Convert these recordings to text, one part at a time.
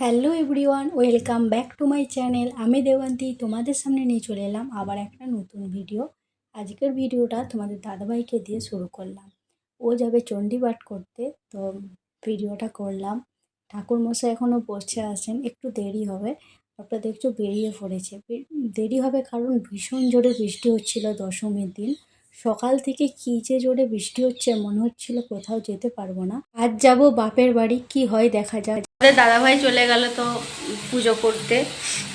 Hello everyone, welcome back to my channel. আমি দেবান্তি, তোমাদের সামনে নিয়ে চলে এলাম আবার একটা নতুন ভিডিও। আজকের ভিডিওটা তোমাদের দাদাভাইকে দিয়ে শুরু করলাম। ও যাবে চণ্ডীপাঠ করতে, তো ভিডিওটা করলাম। ঠাকুরমশাই এখনও বসে আছেন, একটু দেরি হবে। আপনারা দেখছ বেরিয়ে পড়েছে। দেরি হবে কারণ ভীষণ জোরে বৃষ্টি হচ্ছিল দশমীর দিন। সকাল থেকে কী যে জোরে বৃষ্টি হচ্ছে মনে হচ্ছিল কোথাও যেতে পারব না। আজ যাব বাপের বাড়ি, কি হয় দেখা যায় আমাদের দাদাভাই চলে গেল তো পুজো করতে,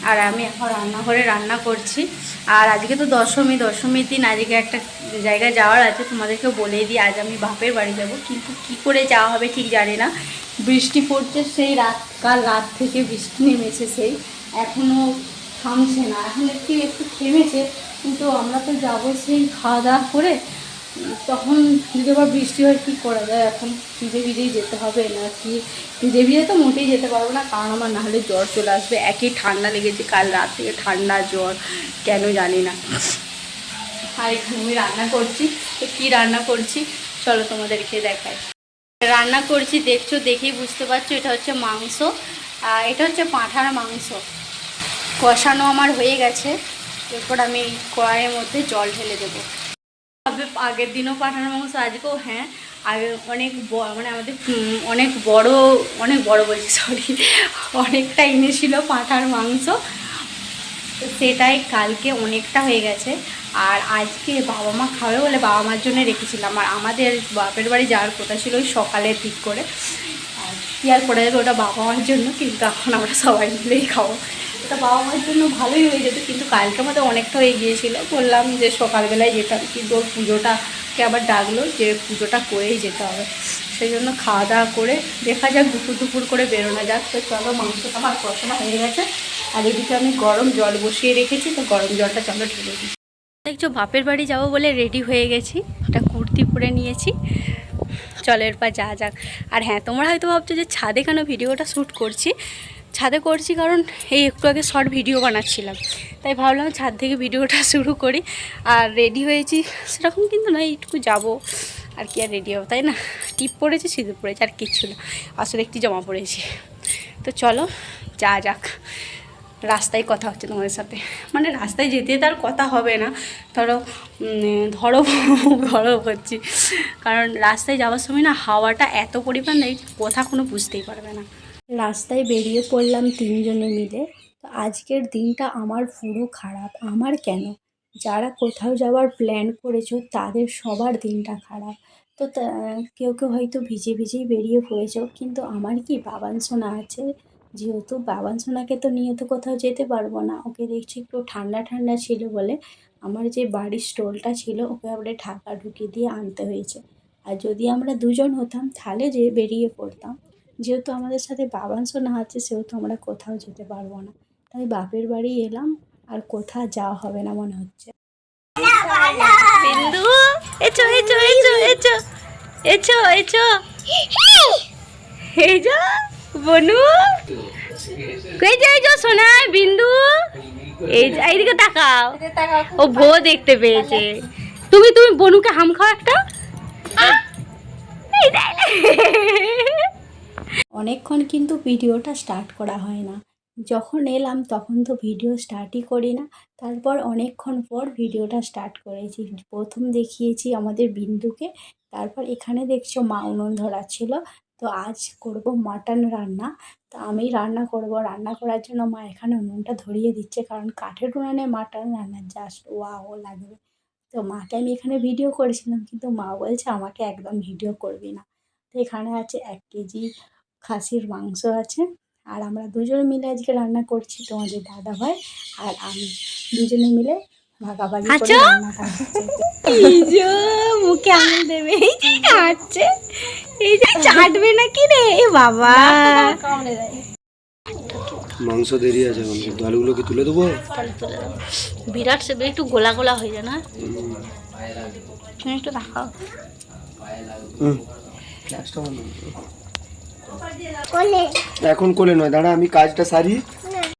আর আমি এখন রান্নাঘরে রান্না করছি। আর আজকে তো দশমী, দশমীর দিন, আজকে একটা জায়গায় যাওয়ার আছে তোমাদেরকে বলে দিই, আজ আমি বাপের বাড়ি যাব। কিন্তু কি করে যাওয়া হবে ঠিক জানি না। বৃষ্টি পড়ছে সেই রাত, কাল রাত থেকে বৃষ্টি নেমেছে সেই এখনও থামছে না। এখন একটু একটু থেমেছে কিন্তু আমরা তো যাব সেই খাওয়া দাওয়া করে, তখন যদি আবার বৃষ্টি হয় কী করা যায়? এখন ভিজে ভিজেই যেতে হবে না কি? ভিজে ভিজে তো মোটেই যেতে পারব না, কারণ আমার নাহলে জ্বর চলে আসবে। একই ঠান্ডা লেগেছে, কাল রাত থেকে ঠান্ডা জ্বর, কেন জানি না। আর এখানে আমি রান্না করছি। তো কী রান্না করছি? চলো তোমাদেরকে দেখাই। রান্না করছি, দেখছ, দেখেই বুঝতে পারছ, এটা হচ্ছে মাংস। আর এটা হচ্ছে পাঁঠার মাংস। কষানো আমার হয়ে গেছে। এরপর আমি কড়াইয়ের মধ্যে জল ঢেলে দেবো। তবে আগের দিনও পাঠানো মাংস আজকেও হ্যাঁ আগে অনেক মানে আমাদের অনেক বড় অনেক বড় বলছি সরি অনেকটা এনেছিল পাঁঠার মাংস। সেটাই কালকে অনেকটা হয়ে গেছে, আর আজকে বাবা মা খাবে বলে বাবা মার জন্য রেখেছিলাম। আর আমাদের বাপের বাড়ি যাওয়ার কথা ছিল ওই সকালে ঠিক করে। আর কি আর করা যাবে ওটা বাবা মার জন্য, কিন্তু এখন আমরা সবাই মিলেই খাব। ওটা বাবা মার জন্য ভালোই হয়ে যেত, কিন্তু কালকে আমাদের অনেকটা হয়ে গিয়েছিল। বললাম যে সকালবেলায় যেতাম, কিন্তু ওর পুজোটাকে আবার ডাকলো যে পুজোটা করেই যেতে হবে। সেই জন্য খাওয়া দাওয়া করে দেখা যাক দুপুর দুপুর করে বেরোনো যাক। তো চলো মাংসটা আমার কষানো হয়ে গেছে। আর এদিকে আমি গরম জল বসিয়ে রেখেছি, তো গরম জলটা চলো ঢেলে দিই। দেখছ, বাপের বাড়ি যাব বলে রেডি হয়ে গেছি। একটা কুর্তি পরে নিয়েছি। চলো এরপর যা যাক। আর হ্যাঁ তোমরা হয়তো ভাবছ যে ছাদে কেন ভিডিওটা শ্যুট করছি? ছাদে করছি কারণ এই একটু আগে শর্ট ভিডিও বানাচ্ছিলাম। তাই ভাবলাম ছাদ থেকে ভিডিওটা শুরু করি। আর রেডি হয়েছি, সেরকম কিন্তু নয় এইটুকু যাব। আর কি আর রেডি হব, তাই না? টিপ পড়েছে, সিঁদুর পড়েছে, আর কিচ্ছু না। আসলে একটি জমা পরেছি তো চলো যা যাক। রাস্তায় কথা হচ্ছে তোমাদের সাথে। মানে রাস্তায় যেতে আর কথা হবে না। ধরো ধরো ধরো হচ্ছি কারণ রাস্তায় যাওয়ার সময় না হাওয়াটা এত পরিমাণ নেই, কথা কোনো বুঝতেই পারবে না। রাস্তায় বেরিয়ে পড়লাম তিনজনে মিলে। তো আজকের দিনটা আমার পুরো খারাপ। আমার কেন? যারা কোথাও যাওয়ার প্ল্যান করেছ, তাদের সবার দিনটা খারাপ। তো, কেউ কেউ হয়তো ভিজে ভিজেই বেরিয়ে পড়েছো, কিন্তু আমার কি বাবান সোনা আছে? যেহেতু বাবান সোনাকে তো নিয়ে তো কোথাও যেতে পারব না ওকে দেখছি একটু ঠান্ডা ঠান্ডা ছিল বলে আমার যে বাড়ির স্টোলটা ছিল ওকে আবার ঢাকা ঢুকিয়ে দিয়ে আনতে হয়েছে। আর যদি আমরা দুজন হতাম তাহলে যে বেরিয়ে পড়তাম। যেহেতু আমাদের সাথে বাবান সোনা আছে সেহেতু আমরা কোথাও যেতে পারব না। তাই বাপের বাড়ি এলাম আর কোথাও যাওয়া হবে না মনে হচ্ছে। বিন্দু এচো এচো এচো এচো এচো এচো। এই যো। বনু? কই যাই যো সোনা বিন্দু। এই যে- এইদিকে তাকাও। ও ভো দেখতে পেয়েছে। তুমি তুমি বনুকে হাম খাও একটা। অনেকক্ষণ কিন্তু ভিডিওটা স্টার্ট করা হয় না। যখন এলাম তখন তো ভিডিও স্টার্টই করি না। তারপর অনেকক্ষণ পর ভিডিওটা স্টার্ট করেছি। প্রথম দেখিয়েছি আমাদের বিন্দুকে। তারপর এখানে দেখছ মা উনুন ধরা ছিল তো আজ করব মাটন রান্না। তো আমি রান্না করব। রান্না করার জন্য মা এখানে উনুনটা ধরিয়ে দিচ্ছে, কারণ কাঠের উনুনে মাটন রান্না জাস্ট ওয়াও লাগবে। তো মাকে আমি এখানে ভিডিও করেছিলাম, কিন্তু মা বলছে আমাকে একদম ভিডিও করবি না। তো এখানে আছে এক কেজি খাসির মাংস আছে। আর আমরা দুজনে মিলে আজকে রান্না করছি তোমাদের দাদা ভাই আর আমি। দুজনে মিলে ভাগাভাগি করে। রান্নাটা মুখে আঙুল দেবে এই যে কাটছে এই যে চাটবে নাকি রে এ বাবা। মাংস দেরি আছে এখন কিন্তু আলুগুলো কি তুলে দেবো? তুলে বিরাট সে একটু গোলা গোলা হয়ে যায় না? তুমি একটু দেখাও। এখন কোলে নয় দাঁড়া আমি কাজটা সারি।